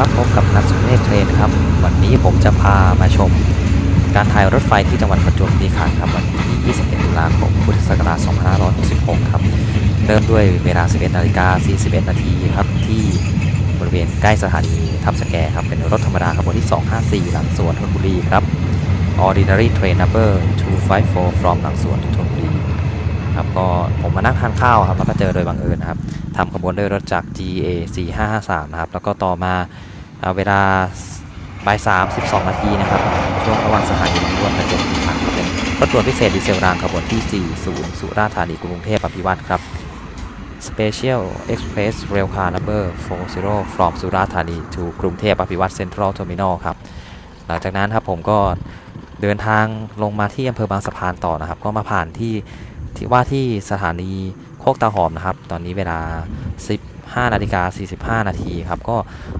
ครับพบกับนัทสุเมธเทรนครับ วันนี้ผมจะพามาชม การถ่ายรถไฟที่จังหวัดประจวบคีรีขันธ์ครับวันที่ 21 ตุลาคม พุทธศักราช 2566 ครับ เริ่มด้วยเวลา 11 นาฬิกา 41 นาทีครับ ที่บริเวณใกล้สถานีทับสแกครับ เป็นรถธรรมดาขบวนที่ 254 หลังสวนธนบุรีครับ Ordinary Train Number 254 from หลังสวนธน ครับก็ผมมานั่งทานข้าวครับแล้วก็เจอโดยบังเอิญนะครับทำขบวนด้วยรถจาก GA 4553นะครับแล้วก็ต่อมาเอ่อเวลาบ่าย3 12นาทีนะครับช่วงระหว่างสถานีรวมประจวบคีรีขันธ์เป็นรถด่วนพิเศษดีเซลรางขบวนที่ 40 สุราษฎร์ธานีกรุงเทพอภิวัตรครับ Special Express Rail Car Number 40 from สุราษฎร์ธานี to กรุงเทพอภิวัตร Central Terminal ครับ หลังจากนั้นครับผมก็เดินทางลงมาที่อำเภอบางสะพานต่อนะครับ ก็มาผ่านที่ ที่ว่าที่สถานีโคกตาหอมนะครับ ตอนนี้เวลา 15นาฬิกา45 นาทีครับ ก็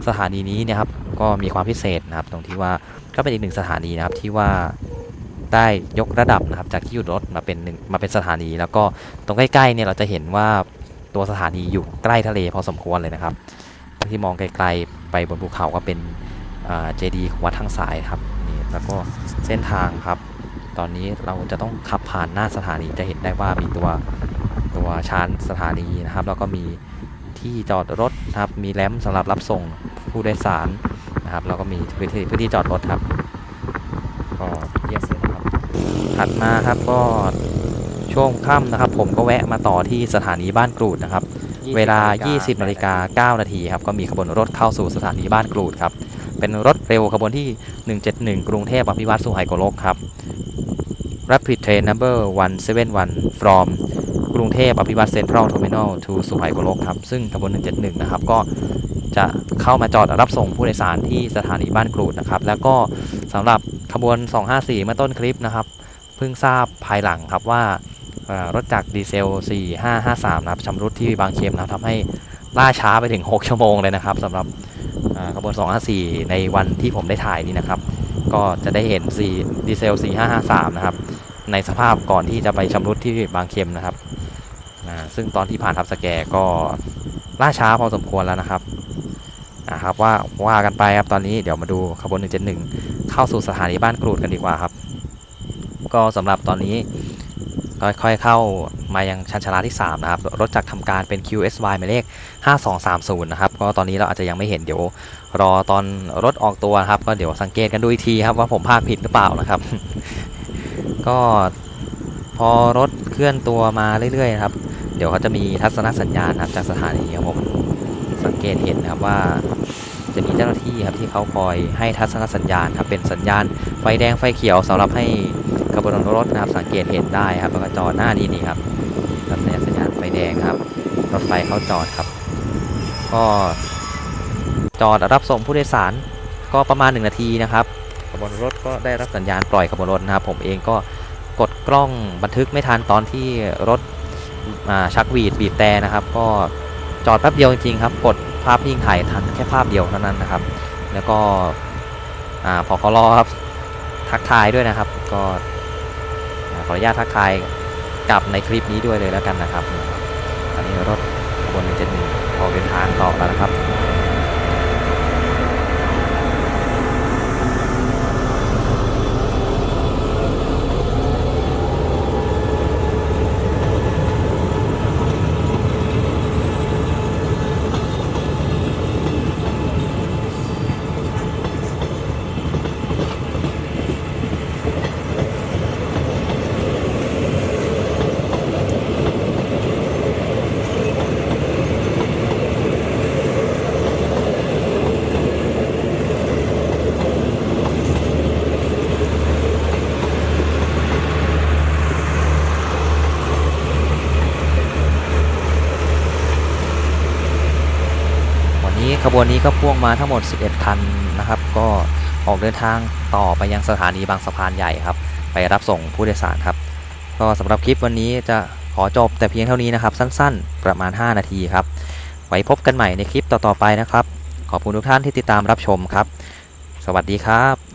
สถานีนี้เนี่ยครับก็มีความพิเศษนะครับ ตรงที่ว่าก็เป็นอีกหนึ่งสถานีนะครับที่ว่าได้ยกระดับนะครับจากที่หยุดรถมาเป็นหนึ่งมาเป็นสถานี แล้วก็ตรงใกล้ๆเนี่ยเราจะเห็นว่าตัวสถานีอยู่ใกล้ทะเลพอสมควรเลยนะครับ ที่มองไกลๆไปบนภูเขาก็เป็นเจดีย์ของวัดทางสายครับนี่แล้วก็เส้นทางครับ ตอนนี้เราจะต้องขับผ่านหน้าสถานีจะเห็นได้ว่ามีตัวตัวชานสถานีนะครับ แล้วก็มีที่จอดรถนะครับ มีแรมป์สำหรับรับส่งผู้โดยสารนะครับ แล้วก็มีพื้นที่พื้นที่จอดรถครับก็เยี่ยมเลยนะครับถัดมาครับก็ช่วงค่ำนะครับ ผมก็แวะมาต่อที่สถานีบ้านกรูดนะครับ เวลา 20นาฬิกา9นาทีครับก็มีขบวนรถเข้าสู่สถานีบ้านกรูดครับเป็นรถเร็วขบวนที่ 171 กรุงเทพอภิวัตรสุไหงโกลกครับ Rapid Train Number 171 from กรุงเทพอภิวัตร Central Terminal to สุไหงโกลกครับ ซึ่งขบวน 171 นะครับ ก็จะเข้ามาจอดรับส่งผู้โดยสารที่สถานีบ้านกรูดนะครับ แล้วก็สำหรับขบวน 254 เมื่อต้นคลิปนะครับ เพิ่งทราบภายหลังครับว่ารถจากดีเซล 4553 นะครับชำรุดที่บางเขมนะครับทำให้ล่าช้าไปถึง 6 ชั่วโมงเลยนะครับสำหรับเอ่อขบวน 254 ในวันที่ผมได้ถ่ายนี่นะครับ ก็จะได้เห็น4ดีเซล 4553 นะครับ ในสภาพก่อนที่จะไปชำรุดที่บางเขมนะครับซึ่งตอนที่ผ่านทับสแกก็ล่าช้าพอสมควรแล้วนะครับนะครับว่าว่ากันไปครับตอนนี้เดี๋ยวมาดูขบวน171 เข้าสู่สถานีบ้านกรูดกันดีกว่าครับ ก็สำหรับตอนนี้ค่อยๆเข้ามายังชันชาลาที่ 3 นะครับ รถจักรทำการเป็น QSY หมายเลข 5230 นะครับ ก็ตอนนี้เราอาจจะยังไม่เห็นเดี๋ยว รอตอนรถออกตัวครับ ก็เดี๋ยวสังเกตกันดูอีกทีครับว่าผมพากผิดหรือเปล่านะครับ ก็พอรถเคลื่อนตัวมาเรื่อยๆครับ เดี๋ยวเขาจะมีทัศนสัญญาณนะครับจากสถานีครับผมสังเกตเห็นนะครับว่าจะมีเจ้าหน้าที่ครับที่เขาคอยให้ทัศนสัญญาณครับเป็นสัญญาณไฟแดงไฟเขียวสำหรับให้ขบวนรถนะครับ สังเกตเห็นได้ครับแล้วก็จอดหน้านี้นี่ครับรับสัญญาณสัญญาณไฟแดงครับรถไฟเขาจอดครับ ก็จอดรับส่งผู้โดยสารก็ประมาณ 1 นาทีนะครับ ขบวนรถก็ได้รับสัญญาณปล่อยขบวนรถนะครับ ผมเองก็กดกล้องบันทึกไม่ทันตอนที่รถชักวีดบีบแต่นะครับ ก็จอดแป๊บเดียวจริงๆครับ กดภาพนิ่งถ่ายทันแค่ภาพเดียวเท่านั้นนะครับ แล้วก็อพอเขารอครับทักทายด้วยนะครับ ก็ขออนุญาตทักทายกลับในคลิปนี้ด้วยเลยแล้วกันนะครับตอนนี้รถขบวนหนึ่งเจ็ดหนึ่งออกเดินทางต่อแล้วนะครับ นี้ขบวนนี้ก็พ่วงมาทั้งหมด 11 คันนะครับ ก็ออกเดินทางต่อไปยังสถานีบางสะพานใหญ่ครับ ไปรับส่งผู้โดยสารครับ ก็สำหรับคลิปวันนี้จะขอจบแต่เพียงเท่านี้นะครับ สั้นๆ ประมาณ 5 นาทีครับ ไว้พบกันใหม่ในคลิปต่อๆไปนะครับ ขอบคุณทุกท่านที่ติดตามรับชมครับ สวัสดีครับ